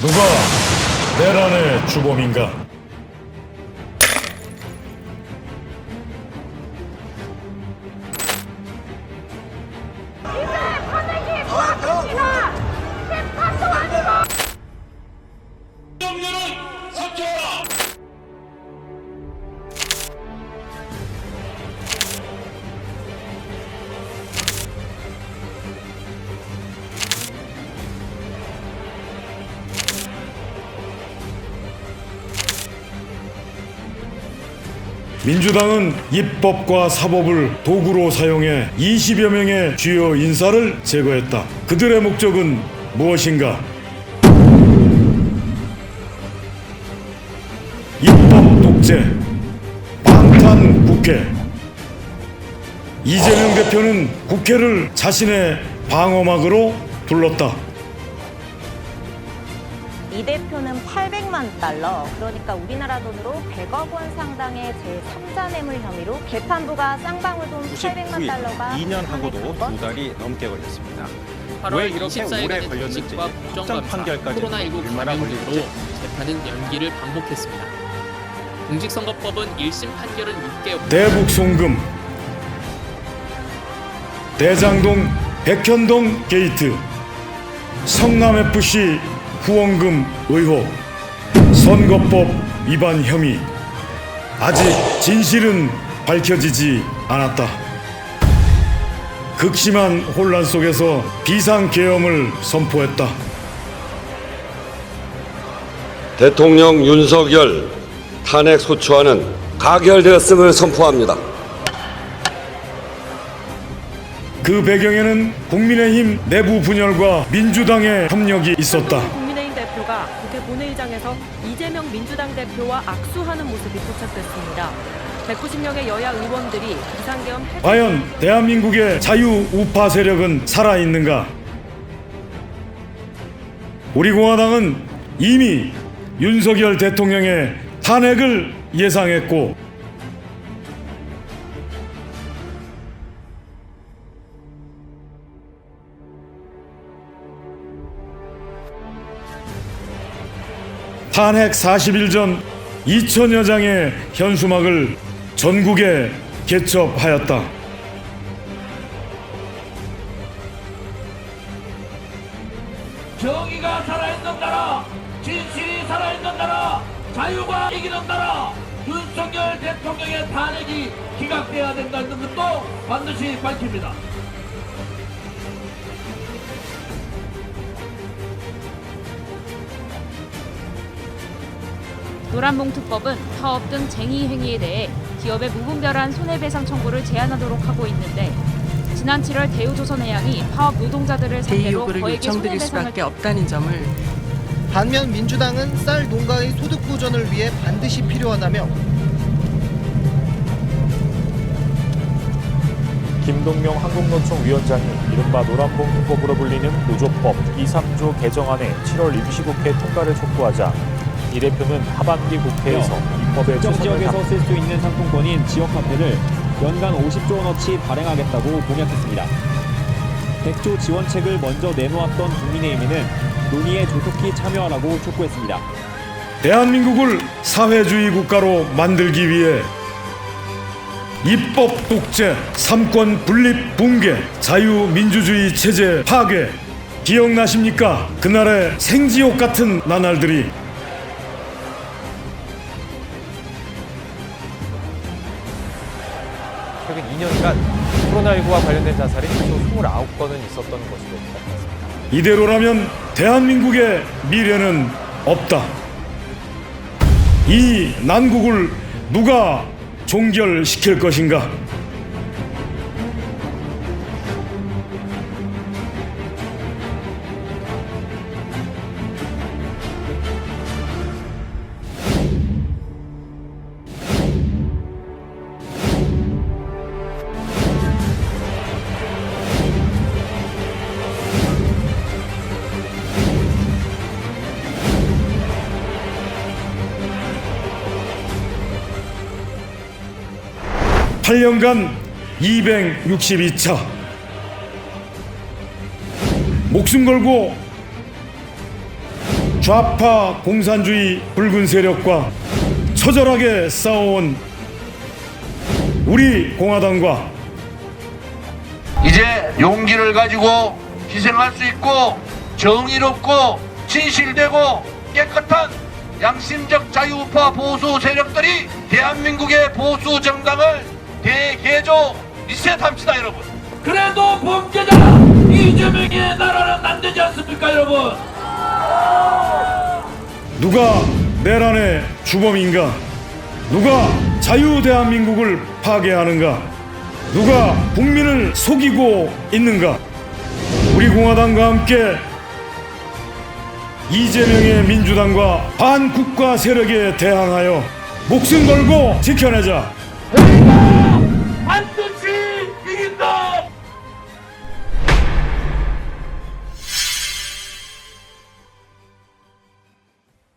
누가 내란의 주범인가? 민주당은 입법과 사법을 도구로 사용해 20여 명의 주요 인사를 제거했다. 그들의 목적은 무엇인가? 입법 독재, 방탄 국회. 이재명 대표는 국회를 자신의 방어막으로 불렀다. 이 대표는 800만 달러, 그러니까 우리나라 돈으로 100억 원 상당의 제3자 뇌물 혐의로 재판부가 쌍방울 돈 800만 99일 달러가 2년 하고도 두 달이 넘게 걸렸습니다. 8월 왜 이렇게 24일에 오래 된 걸렸는지 확정 판결까지 코로나19 얼마나 감염으로 재판은 연기를 반복했습니다. 공직선거법은 1심 판결은 6개월 대북 송금 대장동 백현동 게이트 성남FC 후원금 의혹 선거법 위반 혐의. 아직 진실은 밝혀지지 않았다. 극심한 혼란 속에서 비상계엄을 선포했다. 대통령 윤석열 탄핵 소추안은 가결되었음을 선포합니다. 그 배경에는 국민의힘 내부 분열과 민주당의 협력이 있었다 국회 본회의장에서 이재명 민주당 대표와 악수하는 모습이 포착됐습니다. 190명의 여야 의원들이 비상계엄 해제 과연 대한민국의 자유 우파 세력은 살아있는가? 우리 공화당은 이미 윤석열 대통령의 탄핵을 예상했고 탄핵 40일 전 2천여 장의 현수막을 전국에 개첩하였다. 정의가 살아있는 나라, 진실이 살아있는 나라, 자유가 이기는 나라, 윤석열 대통령의 탄핵이 기각돼야 된다는 것도 반드시 밝힙니다. 노란봉투법은 파업 등 쟁의 행위에 대해 기업의 무분별한 손해배상 청구를 제한하도록 하고 있는데 지난 7월 대우조선해양이 파업 노동자들을 상대로 거액의 손해배상을 수밖에 없다는 점을 반면 민주당은 쌀 농가의 소득 보전을 위해 반드시 필요하다며 김동명 한국노총 위원장이 이른바 노란봉투법으로 불리는 노조법 2, 3조 개정안의 7월 임시국회 통과를 촉구하자 이 대표는 하반기 국회에서 입법에 특정 최선을 지역에서 다쓸수 있는 상품권인 지역 화폐를 연간 50조 원어치 발행하겠다고 공약했습니다. 100조 지원책을 먼저 내놓았던 국민의힘에는 논의에 조속히 참여하라고 촉구했습니다. 대한민국을 사회주의 국가로 만들기 위해 입법 독재, 삼권 분립 붕괴, 자유민주주의 체제 파괴 기억나십니까? 그날의 생지옥 같은 나날들이 코로나19와 관련된 자살이 최소 29건은 있었던 것으로 나타났습니다. 이대로라면 대한민국의 미래는 없다. 이 난국을 누가 종결시킬 것인가? 팔년간 262차. 목숨 걸고 좌파 공산주의 붉은 세력과 처절하게 싸워온 우리 공화당과 이제 용기를 가지고 희생할 수 있고 정의롭고 진실되고 깨끗한 양심적 자유우파 보수 세력들이 대한민국의 보수 정당을 대개조 리셋합시다 여러분 그래도 범죄자 이재명의 나라는 안 되지 않습니까 여러분 누가 내란의 주범인가? 누가 자유 대한민국을 파괴하는가? 누가 국민을 속이고 있는가? 우리 공화당과 함께 이재명의 민주당과 반국가 세력에 대항하여 목숨 걸고 지켜내자. Enough!